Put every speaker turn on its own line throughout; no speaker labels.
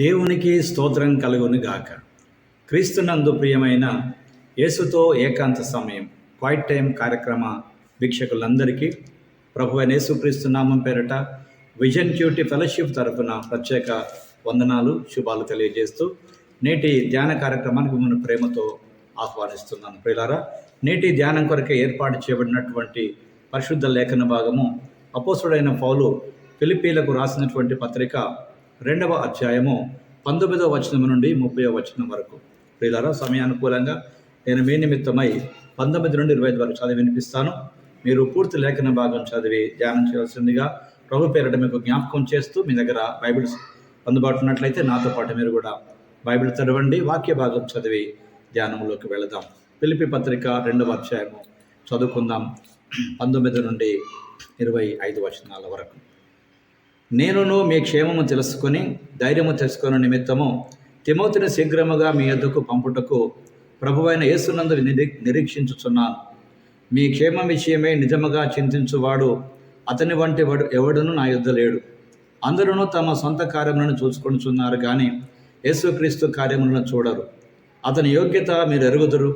దేవునికి స్తోత్రం కలుగును గాక. క్రీస్తునందు ప్రియమైన యేసుతో ఏకాంత సమయం క్వైట్ టైం కార్యక్రమ వీక్షకులందరికీ ప్రభు యేసు యేసుక్రీస్తు నామం పేరట విజన్ క్యూటీ ఫెలోషిప్ తరఫున ప్రత్యేక వందనాలు శుభాలు తెలియజేస్తూ నేటి ధ్యాన కార్యక్రమానికి మిమ్మల్ని ప్రేమతో ఆహ్వానిస్తున్నాను. ప్రియులారా నేటి ధ్యానం కొరకే ఏర్పాటు చేయబడినటువంటి పరిశుద్ధ లేఖన భాగము అపోసుడైన పౌలు ఫిలిపీలకు రాసినటువంటి పత్రిక రెండవ అధ్యాయము పంతొమ్మిదవ వచనం నుండి ముప్పై వచనం వరకు. ప్రియులారా సమయానుకూలంగా నేను మీ నిమిత్తమై పంతొమ్మిది నుండి ఇరవై ఐదు వరకు చదివి వినిపిస్తాను. మీరు పూర్తి లేఖన భాగం చదివి ధ్యానం చేయాల్సిందిగా ప్రభు పేరిట మీకు జ్ఞాపకం చేస్తూ మీ దగ్గర బైబిల్స్ అందుబాటులో ఉన్నట్లయితే నాతో పాటు మీరు కూడా బైబిల్ చదవండి వాక్య భాగం చదివి ధ్యానంలోకి వెళదాం. పిలిపి పత్రిక రెండవ అధ్యాయము చదువుకుందాం. పంతొమ్మిది నుండి ఇరవై ఐదు వచనాల వరకు. నేనును మీ క్షేమము తెలుసుకొని ధైర్యము తెలుసుకున్న నిమిత్తము తిమోతిని శీఘ్రముగా మీ యొద్దకు పంపుటకు ప్రభువైన యేసునందు నిరీ నిరీక్షించుచున్నాను. మీ క్షేమం విషయమే నిజముగా చింతించువాడు అతని వంటి వాడు ఎవడును నా యుద్ధ లేడు. అందరూ తమ సొంత కార్యములను చూసుకొనుచున్నారు కానీ యేసుక్రీస్తు కార్యములను చూడరు. అతని యోగ్యత మీరు ఎరుగుదురు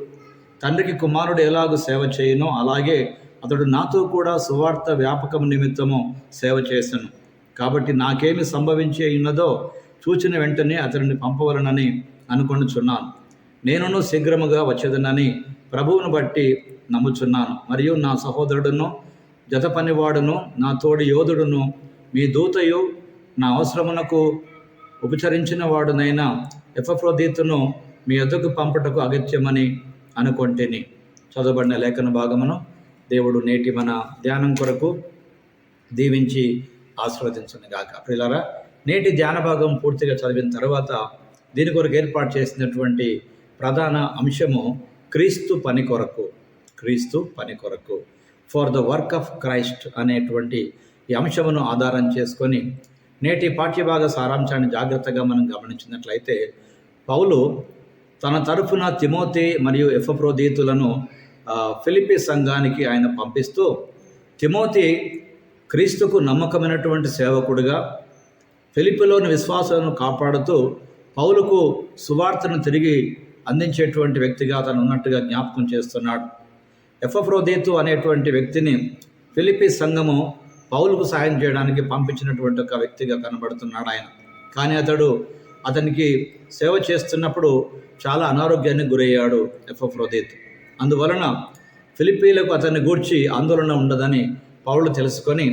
తండ్రికి కుమారుడు ఎలాగూ సేవ చేయనో అలాగే అతడు నాతో కూడా సువార్త వ్యాపకం నిమిత్తము సేవ చేశాను కాబట్టి నాకేమి సంభవించి ఉన్నదో చూచిన వెంటనే అతడిని పంపవలనని అనుకొనుచున్నాను నేనును శీఘ్రముగా వచ్చేదనని ప్రభువును బట్టి నమ్ముచున్నాను. మరియు నా సహోదరుడును జత పనివాడును నా తోడి యోధుడును మీ దూతయు నా అవసరమునకు ఉపచరించిన వాడునైన ఎఫ్రోదీతును మీ ఎద్దకు పంపుటకు అగత్యమని అనుకొంటిని. చదవబడిన లేఖన భాగమును దేవుడు నేటి మన ధ్యానం కొరకు దీవించి ఆశీర్వదించను గాక ప్రియులారా నేటి ధ్యాన భాగం పూర్తిగా చదివిన తర్వాత దీని కొరకు ఏర్పాటు చేసినటువంటి ప్రధాన అంశము క్రీస్తు పని కొరకు క్రీస్తు పని కొరకు. For the work of Christ అనేటువంటి ఈ అంశమును ఆధారం చేసుకొని నేటి పాఠ్యభాగ సారాంశాన్ని జాగ్రత్తగా మనం గమనించినట్లయితే పౌలు తన తరఫున తిమోతి మరియు ఎఫప్రోదీతులను ఆ, ఫిలిపి సంఘానికి ఆయన పంపిస్తూ తిమోతి క్రీస్తుకు నమ్మకమైనటువంటి సేవకుడిగా ఫిలిపిలోని విశ్వాసాలను కాపాడుతూ పౌలుకు సువార్తను తిరిగి అందించేటువంటి వ్యక్తిగా తను ఉన్నట్టుగా జ్ఞాపకం చేస్తున్నాడు. ఎఫ్ఎఫ్రోదేతు అనేటువంటి వ్యక్తిని ఫిలిపి సంఘము పౌలుకు సాయం చేయడానికి పంపించినటువంటి ఒక వ్యక్తిగా కనబడుతున్నాడు ఆయన. కానీ అతడు అతనికి సేవ చేస్తున్నప్పుడు చాలా అనారోగ్యానికి గురయ్యాడు ఎఫ్ఎఫ్రోదేతు అందువలన ఫిలిపీలకు అతన్ని గూర్చి ఆందోళన ఉండదని పౌలు తెలుసుకొని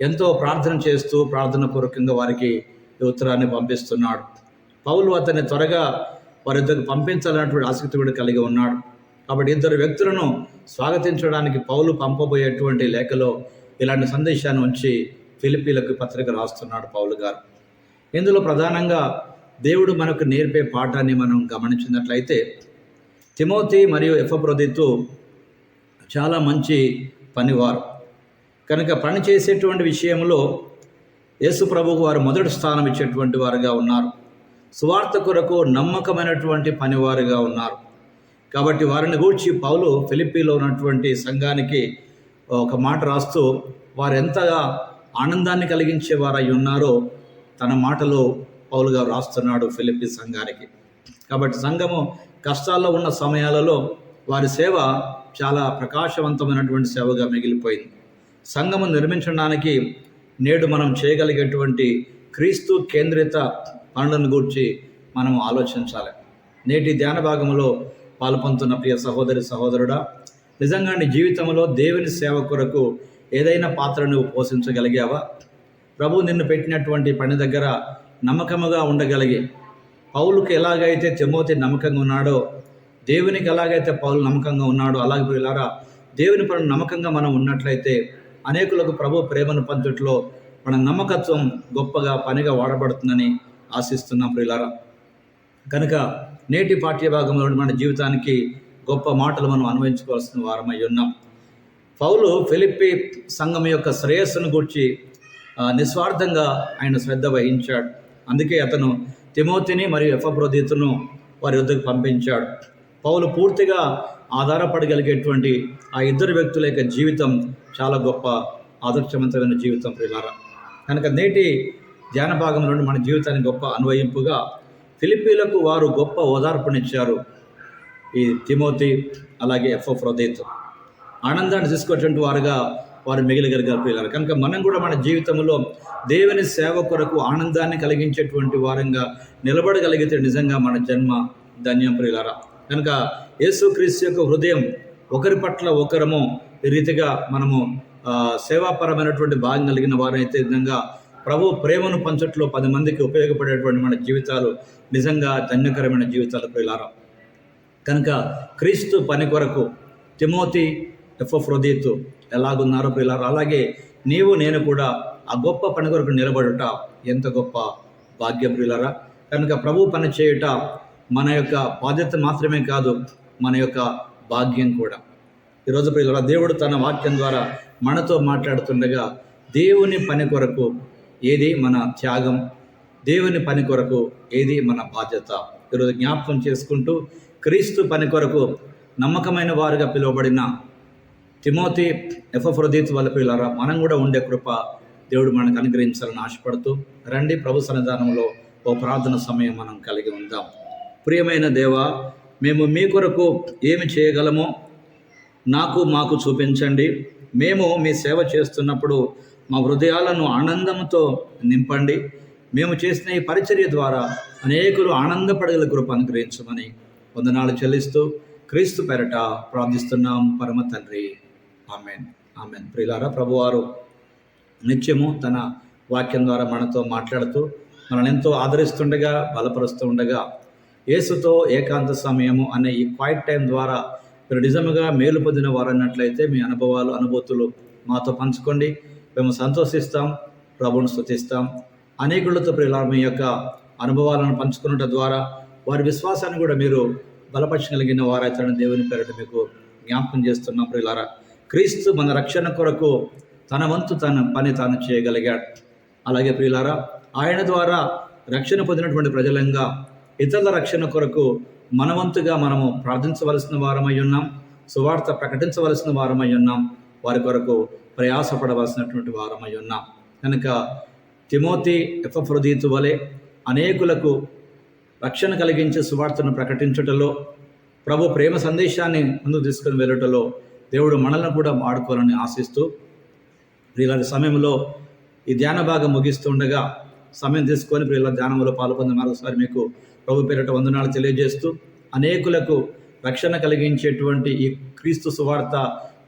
ఎంతో ప్రార్థన చేస్తూ ప్రార్థన పూర్వకంగా వారికి ఈ ఉత్తరాన్ని పంపిస్తున్నాడు. పౌలు అతన్ని త్వరగా వారిద్దరికి పంపించాలన్నటువంటి ఆసక్తి కూడా కలిగి ఉన్నాడు. కాబట్టి ఇద్దరు వ్యక్తులను స్వాగతించడానికి పౌలు పంపబోయేటువంటి లేఖలో ఇలాంటి సందేశాన్ని ఉంచి ఫిలిపీలకు పత్రిక రాస్తున్నాడు పౌలు గారు. ఇందులో ప్రధానంగా దేవుడు మనకు నేర్పే పాఠాన్ని మనం గమనించినట్లయితే తిమోతి మరియు ఎఫ్రోదితు చాలా మంచి పనివారు. కనుక పని చేసేటువంటి విషయంలో యేసు ప్రభువు వారు మొదటి స్థానం ఇచ్చేటువంటి వారుగా ఉన్నారు. సువార్త కొరకు నమ్మకమైనటువంటి పనివారుగా ఉన్నారు. కాబట్టి వారిని గూర్చి పౌలు ఫిలిప్పీలో ఉన్నటువంటి సంఘానికి ఒక మాట రాస్తూ వారు ఎంతగా ఆనందాన్ని కలిగించే వారై ఉన్నారో తన మాటలో పౌలుగా రాస్తున్నాడు ఫిలిప్పి సంఘానికి. కాబట్టి సంఘము కష్టాల్లో ఉన్న సమయాలలో వారి సేవ చాలా ప్రకాశవంతమైనటువంటి సేవగా మిగిలిపోయింది. సంఘము నిర్మించడానికి నేడు మనం చేయగలిగేటువంటి క్రీస్తు కేంద్రిత పనులను గురించి మనం ఆలోచించాలి. నేటి ధ్యాన భాగంలో పాల్పొందుతున్న ప్రియ సహోదరి సహోదరుడా నిజంగా నీ జీవితంలో దేవుని సేవ కొరకు ఏదైనా పాత్ర నువ్వు పోషించగలిగావా? ప్రభు నిన్ను పెట్టినటువంటి పని దగ్గర నమ్మకముగా ఉండగలిగి పౌలుకి ఎలాగైతే తిమోతి నమ్మకంగా ఉన్నాడో దేవునికి ఎలాగైతే పౌలు నమ్మకంగా ఉన్నాడో అలాగే పిల్లారా దేవుని పనులు నమ్మకంగా మనం ఉన్నట్లయితే అనేకులకు ప్రభు ప్రేమను పంచట్లో మన నమ్మకత్వం గొప్పగా పనిగా వాడబడుతుందని ఆశిస్తున్నాం ప్రియులారా. కనుక నేటి పాఠ్యభాగంలో మన జీవితానికి గొప్ప మాటలు మనం అన్వయించుకోవాల్సిన వారమై ఉన్నాం. పౌలు ఫిలిప్పి సంఘం యొక్క శ్రేయస్సును గూర్చి నిస్వార్థంగా ఆయన శ్రద్ధ వహించాడు. అందుకే అతను తిమోతిని మరియు ఎఫ్రోదీతును వారి వద్దకు పంపించాడు. పౌలు పూర్తిగా ఆధారపడగలిగేటువంటి ఆ ఇద్దరు వ్యక్తుల యొక్క జీవితం చాలా గొప్ప ఆదర్శవంతమైన జీవితం ప్రియులారా కనుక నేటి ధ్యాన భాగం నుండి మన జీవితానికి గొప్ప అన్వయింపుగా ఫిలిపీలకు వారు గొప్ప ఓదార్పునిచ్చారు ఈ తిమోతి అలాగే ఎఫ్ఓ హృదయతో ఆనందాన్ని తీసుకొచ్చినటువంటి వారుగా వారు మిగిలిగలిగారు పిల్లలు కనుక మనం కూడా మన జీవితంలో దేవుని సేవ కొరకు ఆనందాన్ని కలిగించేటువంటి వారంగా నిలబడగలిగితే నిజంగా మన జన్మ ధన్యం ప్రియులారా కనుక యేసుక్రీస్తు యొక్క హృదయం ఒకరి పట్ల ఒకరము ఈ రీతిగా మనము సేవాపరమైనటువంటి భాగం కలిగిన వారైతే విధంగా ప్రభు ప్రేమను పంచట్లో పది మందికి ఉపయోగపడేటువంటి మన జీవితాలు నిజంగా ధన్యకరమైన జీవితాలు ప్రియులారా. కనుక క్రీస్తు పని కొరకు తిమోతి ఎఫ్ఎఫ్ ఎలాగున్నారో పిల్లలు అలాగే నీవు నేను కూడా ఆ గొప్ప పని కొరకు నిలబడుట ఎంత గొప్ప భాగ్యం ప్రియులరా? కనుక ప్రభు పని చేయుట మన యొక్క బాధ్యత మాత్రమే కాదు మన యొక్క భాగ్యం కూడా. ఈరోజు ప్రియులరా దేవుడు తన వాక్యం ద్వారా మనతో మాట్లాడుతుండగా దేవుని పని కొరకు ఏది మన త్యాగం? దేవుని పని కొరకు ఏది మన బాధ్యత? ఈరోజు జ్ఞాపకం చేసుకుంటూ క్రీస్తు పని కొరకు నమ్మకమైన వారుగా పిలువబడిన తిమోతి ఎఫ్రదీత్ వాళ్ళ పిల్లరా మనం కూడా ఉండే కృప దేవుడు మనకు అనుగ్రహించాలని ఆశపడుతూ రండి ప్రభు సన్నిధానంలో ఓ ప్రార్థన సమయం మనం కలిగి ఉందాం. ప్రియమైన దేవా మేము మీ కొరకు ఏమి చేయగలమో నాకు మాకు చూపించండి. మేము మీ సేవ చేస్తున్నప్పుడు మా హృదయాలను ఆనందంతో నింపండి. మేము చేసిన ఈ పరిచర్య ద్వారా అనేకులు ఆనందపడగల కృప అనుగ్రహించమని వందనాలు చెల్లిస్తూ క్రీస్తు పెరట ప్రార్థిస్తున్నాం. పరమ తండ్రి. ఆమెన్. ఆమెన్. ప్రియులారా ప్రభువారు నిత్యము తన వాక్యం ద్వారా మనతో మాట్లాడుతూ మనల్ని ఎంతో ఆదరిస్తుండగా బలపరుస్తూ ఉండగా యేసుతో ఏకాంత సమయము అనే ఈ క్వైట్ టైం ద్వారా మీరు నిజముగా మేలు పొందిన వారన్నట్లయితే మీ అనుభవాలు అనుభూతులు మాతో పంచుకోండి. మేము సంతోషిస్తాం ప్రభువును స్థుతిస్తాం అనేకులతో ప్రియుల మీ యొక్క అనుభవాలను పంచుకున్నట ద్వారా వారి విశ్వాసాన్ని కూడా మీరు బలపరచగలిగిన వారైతే దేవుని పేరిట మీకు జ్ఞాపకం చేస్తున్నాం ప్రియులారా. క్రీస్తు మన రక్షణ కొరకు తన వంతు తన పని తాను చేయగలిగాడు. అలాగే ప్రియులారా ఆయన ద్వారా రక్షణ పొందినటువంటి ప్రజలంగా ఇతరుల రక్షణ కొరకు మనవంతుగా మనము ప్రార్థించవలసిన వారమై ఉన్నాం సువార్త ప్రకటించవలసిన వారమై ఉన్నాం వారి కొరకు ప్రయాసపడవలసినటువంటి వారమై ఉన్నాం. కనుక తిమోతి ఎఫ్రదీతు వలె అనేకులకు రక్షణ కలిగించే సువార్తను ప్రకటించుటలో ప్రభు ప్రేమ సందేశాన్ని ముందుకు తీసుకుని వెళ్ళటంలో దేవుడు మనల్ని కూడా వాడుకోవాలని ఆశిస్తూ ప్రియుల సమయంలో ఈ ధ్యాన భాగం ముగిస్తుండగా సమయం తీసుకొని ప్రియుల ధ్యానంలో పాల్పొంది మరొకసారి మీకు ప్రభు పేరిట వందనాలు తెలియజేస్తూ అనేకులకు రక్షణ కలిగించేటువంటి ఈ క్రీస్తు సువార్త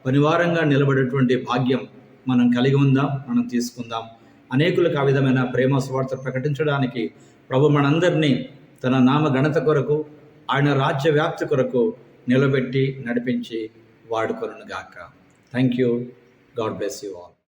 పనివారంగా నిలబడేటువంటి భాగ్యం మనం కలిగి ఉందాం మనం తీసుకుందాం. అనేకులకు ఆ విధమైన ప్రేమ సువార్త ప్రకటించడానికి ప్రభు మనందరినీ తన నామ ఘనత కొరకు ఆయన రాజ్య వ్యాప్తి కొరకు నిలబెట్టి నడిపించి వాడుకొనుగాక. Thank you God bless you all